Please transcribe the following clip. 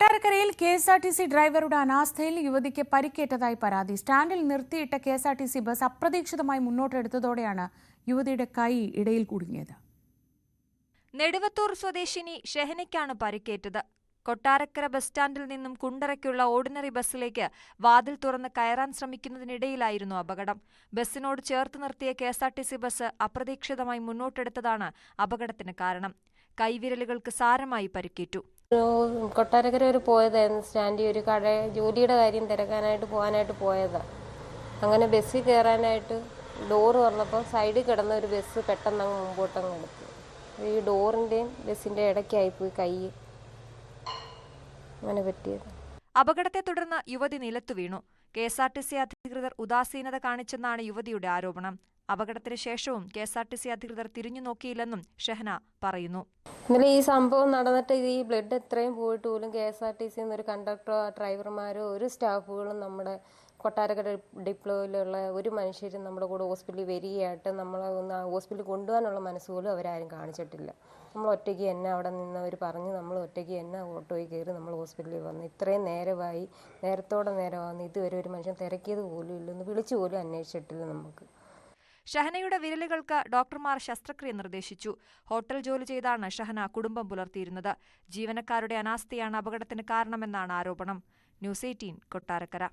കൊട്ടാരക്കരയിൽ K S R T C ഡ്രൈവറുടെ അനാസ്ഥയിൽ യുവതിക്ക് പരിക്കേറ്റതായി പരാതി. സ്റ്റാൻഡിൽ നിർത്തിയിട്ട K S R T C bus അപ്രതീക്ഷിതമായി മുന്നോട്ടെടുത്തതോടെയാണ് യുവതിയുടെ കൈ ഇടയിൽ കുടുങ്ങിയത്. നെടുവത്തൂർ സ്വദേശിനി ഷെഹനയ്ക്കാണ് പരിക്കേറ്റത്. കൊട്ടാരക്കര ബസ് സ്റ്റാൻഡിൽ നിന്നും കുണ്ടറയ്ക്കുള്ള ഓർഡിനറി ബസ്സിലേക്ക് വാതിൽ തുറന്ന് കയറാൻ ശ്രമിക്കുന്നതിനിടയിലായിരുന്നു അപകടം. ബസ്സിനോട് ചേർത്ത് നിർത്തിയ K S R T C bus അപ്രതീക്ഷിതമായി മുന്നോട്ടെടുത്തതാണ് അപകടത്തിന് കാരണം. കൈവിരലുകൾക്ക് സാരമായി പരിക്കേറ്റു. കൊട്ടാരക്കര ഒരു പോയതായിരുന്നു. സ്റ്റാൻഡി ഒരു കട ജോലിയുടെ കാര്യം തിരക്കാനായിട്ട് പോകാനായിട്ട് പോയതാണ് അങ്ങനെ ബസ്സിൽ കയറാനായിട്ട് ഡോറ് തുറന്നപ്പോൾ സൈഡിൽ കിടന്ന ഒരു ബസ് പെട്ടെന്ന് അങ്ങ് മുമ്പോട്ടങ്ങ് എടുത്തു. ഈ ഡോറിന്റെയും ബസ്സിന്റെ ഇടയ്ക്കായിപ്പോയി കൈ അങ്ങനെ പറ്റിയത്. അപകടത്തെ തുടർന്ന് യുവതി നിലത്തു വീണു. K S R T C അധികൃതർ ഉദാസീനത കാണിച്ചെന്നാണ് യുവതിയുടെ ആരോപണം. അപകടത്തിന് ശേഷവും K S R T C അധികൃതർ തിരിഞ്ഞു നോക്കിയില്ലെന്നും ഷെഹന പറയുന്നു. ഇന്നലെ ഈ സംഭവം നടന്നിട്ട് ഈ ബ്ലഡ് എത്രയും പോയിട്ട് പോലും കെ എസ് ആർ ടി സിന്ന് ഒരു കണ്ടക്ടറോ ഡ്രൈവർമാരോ ഒരു സ്റ്റാഫുകളും നമ്മുടെ കൊട്ടാരക്കര ഡിപ്ലോയിലുള്ള ഒരു മനുഷ്യരും നമ്മുടെ കൂടെ ഹോസ്പിറ്റലിൽ വരികയായിട്ട് നമ്മളെ ഒന്ന് ഹോസ്പിറ്റലിൽ കൊണ്ടുപോകാനുള്ള മനസ്സ് പോലും അവരാരും കാണിച്ചിട്ടില്ല. നമ്മൾ ഒറ്റയ്ക്ക് തന്നെ അവിടെ നിന്ന് അവർ പറഞ്ഞ് നമ്മൾ ഒറ്റയ്ക്ക് തന്നെ ഓട്ടോയിൽ കയറി നമ്മൾ ഹോസ്പിറ്റലിൽ വന്നു ഇത്രയും നേരമായി നേരത്തോടെ നേരമാകുന്നു ഇതുവരെ ഒരു മനുഷ്യൻ തിരക്കിയത് പോലും ഇല്ല ഒന്ന് വിളിച്ചു പോലും അന്വേഷിച്ചിട്ടില്ല നമുക്ക്. ഷഹനയുടെ വിരലുകൾക്ക് ഡോക്ടർമാർ ശസ്ത്രക്രിയ നിർദ്ദേശിച്ചു. ഹോട്ടൽ ജോലി ചെയ്താണ് ഷഹന കുടുംബം പുലർത്തിയിരുന്നത്. ജീവനക്കാരുടെ അനാസ്ഥയാണ് അപകടത്തിന് കാരണമെന്നാണ് ആരോപണം. News eighteen Kottarakkara.